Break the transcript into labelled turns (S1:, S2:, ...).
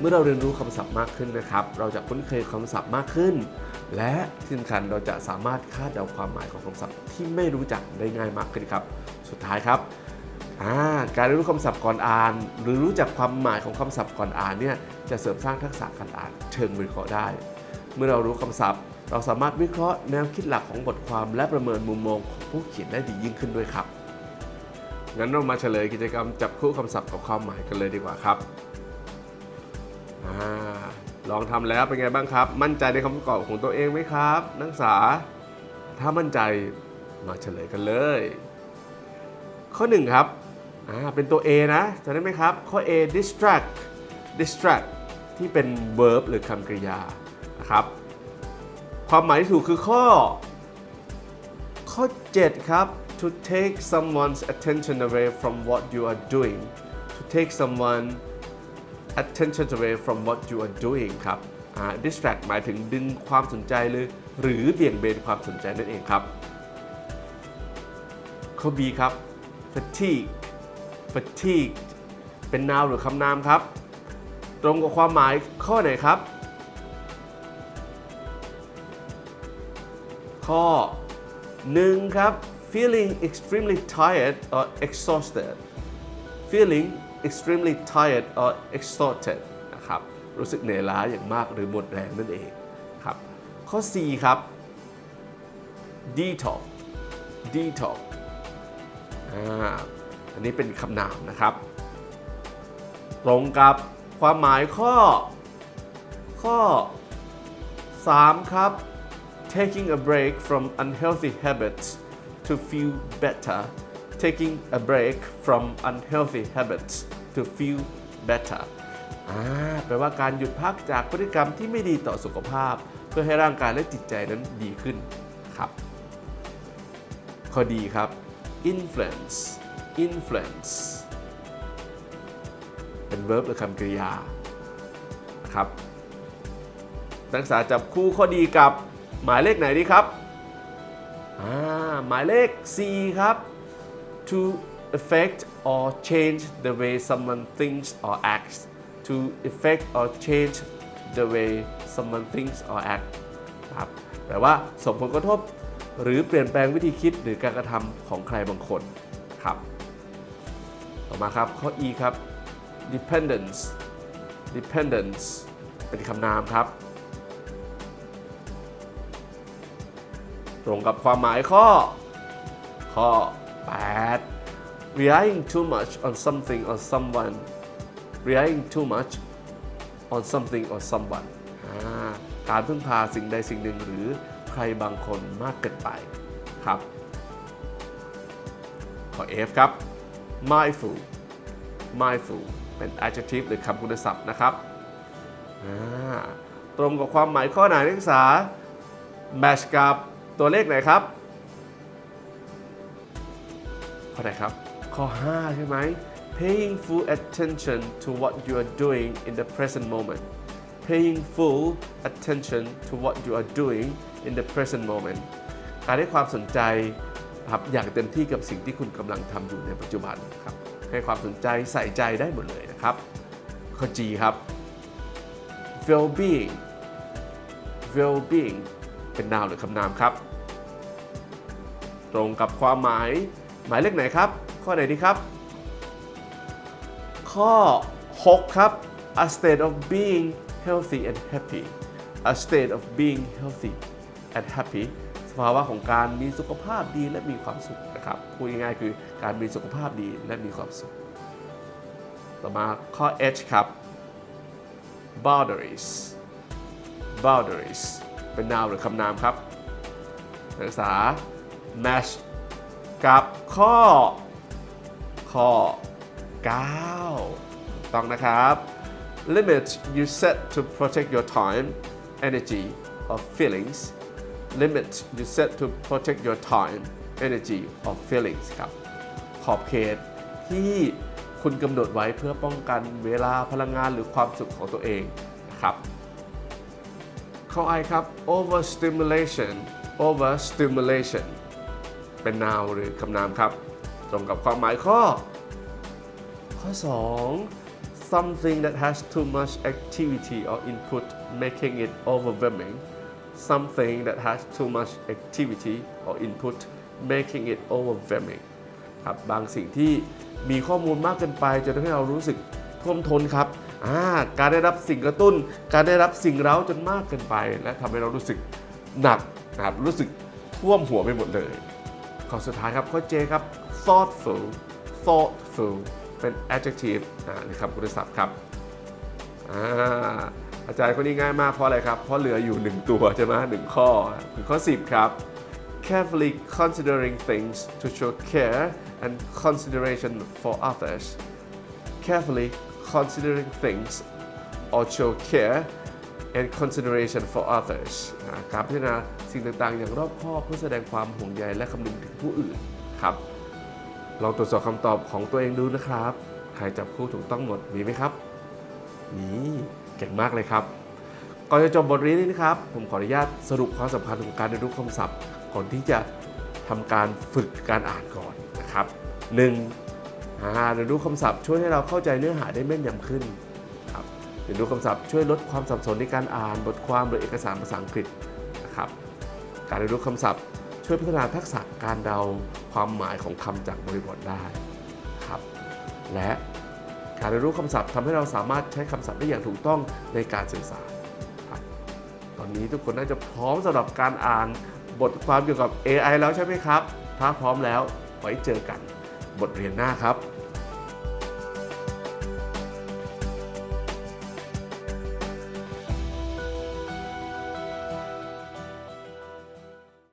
S1: เมื่อเราเรียนรู้คำศัพท์มากขึ้นนะครับ เราจะคุ้นเคยคำศัพท์มากขึ้น และที่สำคัญเราจะสามารถคาดเดาความหมายของคำศัพท์ที่ไม่รู้จักได้ง่ายมากขึ้นครับ สุดท้ายครับการเรียนรู้คำศัพท์ก่อนอ่าน หรือรู้จักความหมายของคำศัพท์ก่อนอ่านเนี่ยจะเสริมสร้างทักษะการอ่าน เชิงวิเคราะห์ได้ เมื่อเรารู้คำศัพท์ เราสามารถวิเคราะห์แนวคิดหลักของบทความ และประเมินมุมมองของผู้เขียนได้ดียิ่งขึ้นด้วยครับงั้นเรามาเฉลยกิจกรรมจับคู่คำศัพท์กับความหมายกันเลยดีกว่าครับ ลองทำแล้วเป็นไงบ้างครับ มั่นใจในคำประกอบของตัวเองไหมครับ นักศึกษา ถ้ามั่นใจมาเฉลยกันเลย ข้อ 1 ครับเป็นตัว A นะจำได้ไหมครับ ข้อ A distract distract ที่เป็น verb หรือคำกริยานะครับ ความหมายที่ถูกคือข้อ ข้อ 7 ครับ to take someone's attention away from what you are doing to take someone attention away from what you are doing ครับอ่า distract หมายถึงดึงความสนใจหรือหรือเบี่ยงเบนความสนใจนั่นเองครับ ข้อ B ครับ fatigue fatigue เป็น noun หรือคำนามครับ ตรงกับความหมายข้อไหนครับ ข้อ 1 ครับ feeling extremely tired or exhausted feeling extremely tired or exhausted นะครับรู้สึกเหนื่อยล้าอย่างมากหรือหมดแรงนั่นเองครับข้อ4ครับ detox detox อ่าอันนี้เป็นคำนามนะครับ ตรงกับความหมายข้อ ข้อ 3 ครับ taking a break from unhealthy habits to feel better taking a break from unhealthy habits to feel better อ่าแปลว่าการหยุดพักจากพฤติกรรมที่ไม่ดีต่อสุขภาพ เพื่อให้ร่างกายและจิตใจนั้นดีขึ้นครับข้อดีครับ influence influence เป็น verb หรือคำกริยาครับนักศึกษาจับคู่ข้อดีกับหมายเลขไหนดีครับอ่าหมายเลข C ครับ to affect or change the way someone thinks or acts to affect or change the way someone thinks or acts ครับแปลว่าส่งผลกระทบ หรือเปลี่ยนแปลงวิธีคิดหรือการกระทำของใครบางคนครับ ต่อมาครับ ข้อ E ครับ dependence dependence เป็นคำนามครับ ตรงกับความหมายข้อ ข้อ 8 relying too much on something or someone relying too much on something or someone การพึ่งพาสิ่งใดสิ่งหนึ่งหรือใครบางคนมากเกินไปครับข้อ F ครับ mindful mindful เป็น adjective หรือคำคุณศัพท์นะครับ ตรงกับความหมายข้อไหนนักศึกษา match กับตัวเลขไหนครับ ข้อไหนครับ ข้อ 5 ใช่ไหม paying full attention to what you are doing in the present moment paying full attention to what you are doing in the present moment การให้ความสนใจครับอย่างเต็มที่กับสิ่งที่คุณกำลังทำอยู่ในปัจจุบันครับให้ความสนใจใส่ใจได้หมดเลยนะครับ ข้อ G ครับ well-being well-being เป็นนามหรือคำนามครับ ตรงกับความหมาย หมายเลขไหนครับ ข้อไหนดีครับ ข้อ 6 ครับ a state of being healthy and happy a state of being healthy and happy สภาวะของการมีสุขภาพดีและมีความสุขนะครับพูดง่ายๆคือการมีสุขภาพดีและมีความสุข ต่อมาข้อ H ครับ boundaries boundaries เป็นนามหรือคำนามครับนักศึกษา match กับข้อ ข้อ 9 ต้องนะครับ limit you set to protect your time energy or feelings limit you set to protect your time energy or feelings ครับ ขอบเขตที่คุณกำหนดไว้เพื่อป้องกันเวลาพลังงานหรือความสุขของตัวเองนะครับ ข้อ I ครับ overstimulation overstimulation เป็นนาวหรือคำนามครับ ตรงกับความหมายข้อ ข้อ 2 something that has too much activity or input making it overwhelming something that has too much activity or input making it overwhelming ครับบางสิ่งที่มีข้อมูลมากเกินไปจนทำให้เรารู้สึกท่วมท้นครับาการได้รับสิ่งกระตุ้น การได้รับสิ่งเร้าจนมากเกินไป และทำให้เรารู้สึกหนักนะครับรู้สึกท่วมหัวไปหมดเลย ข้อสุดท้ายครับข้อ J ครับ thoughtful thoughtful เป็น adjective อ่าหรือคำคุณศัพท์ครับอ่าอาจารย์คนนี้ง่ายมากเพราะอะไรครับ เพราะเหลืออยู่ 1 ตัวใช่ไหมหนึ่งข้อคือข้อ 10 ครับ carefully considering things to show care and consideration for others carefully considering things or show care and consideration for others การพิจารณาสิ่งต่างๆ อย่างรอบคอบเพื่อแสดงความห่วงใยและคำนึงถึงผู้อื่นครับ ลองตรวจสอบคำตอบของตัวเองดูนะครับ ใครจับคู่ถูกต้องหมดมีไหมครับนี่เก่งมากเลยครับ ก่อนจะจบบทเรียนนี้นะครับ ผมขออนุญาตสรุปความสำคัญของการเรียนรู้คำศัพท์ ก่อนที่จะทำการฝึกการอ่านก่อนนะครับ 1. อ่าเรียนรู้คำศัพท์ช่วยให้เราเข้าใจเนื้อหาได้แม่นยำขึ้น รียนรู้คำศัพท์ช่วยลดความสับสนในการอ่านบทความหรือเอกสารภาษาอังกฤษนะครับ การเรียนรู้คำศัพท์ ช่วยพัฒนาทักษะการเดาความหมายของคำจากบริบทได้ครับ และการเรียนรู้คำศัพท์ทำให้เราสามารถใช้คำศัพท์ได้อย่างถูกต้องในการสื่อสารครับตอนนี้ทุกคนน่าจะพร้อมสำหรับการอ่านบทความเกี่ยวกับ AI แล้วใช่ไหมครับ ถ้าพร้อมแล้วไว้เจอกันบทเรียนหน้าครับ